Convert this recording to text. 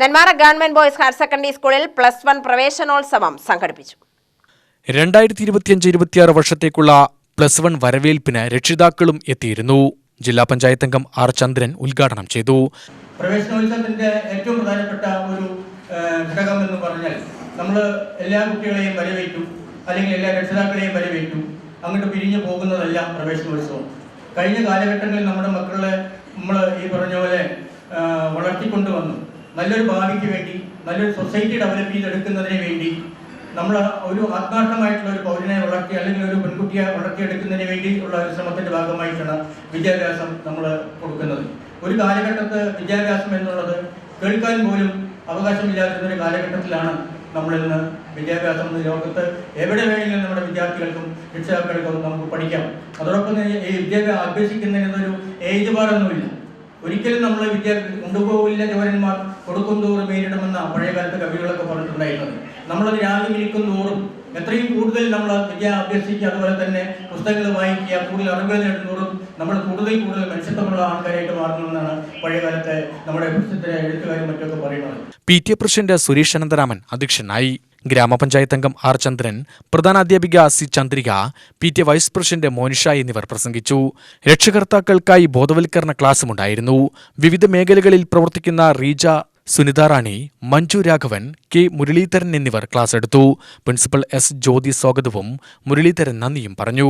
Nenmara government boys higher secondary സ്കൂളിൽ plus one പ്രവേശനോത്സവം സംഘടിപ്പിച്ചു. രണ്ടായിരത്തി ഇരുപത്തിയഞ്ച് ഇരുപത്തിയാറ് വർഷത്തേക്കുള്ള പ്ലസ് വൺ വരവേൽപ്പിന് രക്ഷിതാക്കളും എത്തിയിരുന്നു. ജില്ലാ പഞ്ചായത്ത് അംഗം ആർ ചന്ദ്രൻ ഉദ്ഘാടനം ചെയ്തു. പ്രവേശനോത്സവത്തിന്റെ ഏറ്റവും പ്രധാനപ്പെട്ട ഒരു ഘടകം എന്ന് പറഞ്ഞാൽ നമ്മൾ എല്ലാ കുട്ടികളെയും വരവേറ്റു അല്ലെങ്കിൽ എല്ലാ രക്ഷിതാക്കളെയും വരവേറ്റു അങ്ങോട്ട് പിരിഞ്ഞു പോകുന്നതല്ല പ്രവേശനോത്സവം. കഴിഞ്ഞ കാലഘട്ടങ്ങളിൽ നമ്മുടെ മക്കളെ നമ്മൾ ഈ പറഞ്ഞ പോലെ വളർത്തിക്കൊണ്ടുവന്നു. നല്ലൊരു ഭാവിക്ക് വേണ്ടി നല്ലൊരു സൊസൈറ്റി ഡെവലപ്പ് ചെയ്തെടുക്കുന്നതിന് വേണ്ടി നമ്മൾ ഒരു ആത്മാർത്ഥമായിട്ടുള്ള ഒരു പൗരനെ വളർത്തി അല്ലെങ്കിൽ ഒരു പെൺകുട്ടിയെ വളർത്തിയെടുക്കുന്നതിന് വേണ്ടി ഉള്ള ഒരു ശ്രമത്തിന്റെ ഭാഗമായിട്ടാണ് വിദ്യാഭ്യാസം നമ്മൾ കൊടുക്കുന്നത്. ഒരു കാലഘട്ടത്ത് വിദ്യാഭ്യാസം എന്നുള്ളത് കേൾക്കാൻ പോലും അവകാശമില്ലാതിരുന്ന ഒരു കാലഘട്ടത്തിലാണ് നമ്മളിന്ന് വിദ്യാഭ്യാസം ലോകത്ത് എവിടെ വേണമെങ്കിലും നമ്മുടെ വിദ്യാർത്ഥികൾക്കും രക്ഷിതാക്കൾക്കും നമുക്ക് പഠിക്കാം. അതോടൊപ്പം തന്നെ ഈ വിദ്യാഭ്യാസം അഭ്യസിക്കുന്നതിനൊരു ഏജ് ബാറൊന്നുമില്ല ഒരിക്കലും നമ്മളെ വിദ്യ കൊണ്ടുപോകില്ല ജോരന്മാർ കൊടുക്കും തോറും നേരിടുമെന്ന പഴയകാലത്ത് കവികളൊക്കെ പറഞ്ഞിട്ടുണ്ടായിരുന്നത്. നമ്മളത് രാവിലെ ഇരിക്കും തോറും എത്രയും കൂടുതൽ നമ്മൾ വിദ്യ അഭ്യസിക്കുക അതുപോലെ തന്നെ പുസ്തകങ്ങൾ വായിക്കുക കൂടുതൽ അറിവുകൾ നേടുന്നതോറും നമ്മൾ കൂടുതൽ കൂടുതൽ മനുഷ്യത്വമുള്ള ആൾക്കാരായിട്ട് മാറുമെന്നാണ് പഴയകാലത്തെ നമ്മുടെ പ്രസിദ്ധ എഴുത്തുകാരും മറ്റൊക്കെ പറയുന്നത്. P T president Suresh Anantharaman അധ്യക്ഷനായി. ഗ്രാമപഞ്ചായത്ത് അംഗം R Chandran പ്രധാനാധ്യാപിക C Chandrika P T vice president Monisha എന്നിവർ പ്രസംഗിച്ചു. രക്ഷകർത്താക്കൾക്കായി ബോധവൽക്കരണ ക്ലാസുമുണ്ടായിരുന്നു വിവിധ മേഖലകളിൽ പ്രവർത്തിക്കുന്ന റീജ സുനിത റാണി മഞ്ജു രാഘവൻ കെ മുരളീധരൻ എന്നിവർ ക്ലാസ് എടുത്തു പ്രിൻസിപ്പൽ എസ് ജ്യോതി സ്വാഗതവും മുരളീധരൻ നന്ദിയും പറഞ്ഞു.